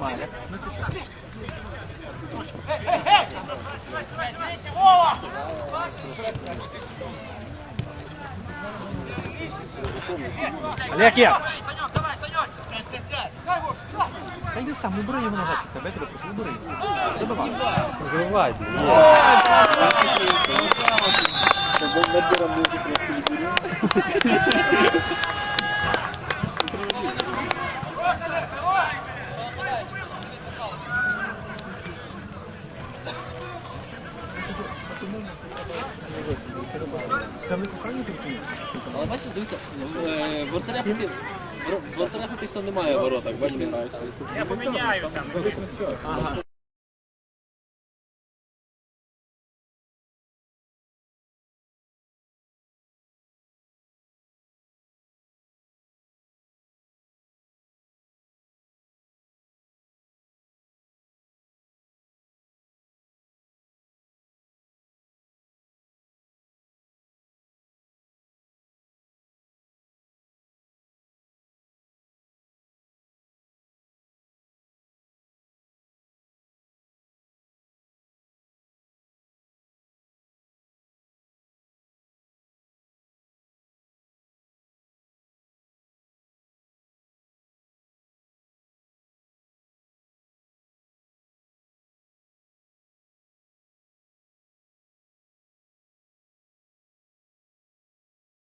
Нормально. Не спішай. Олег, я! Санек, давай, Санек! Сядь, сядь, сядь! Та йди сам, убери його назад, це тебе прошу, убери. Забивай. Забивай. Забивай. Забивай. Забивай. Але бачиш, дивися, е, вратаря поки вратаря поки що немає в воротах, бачиш. Я поміняю там.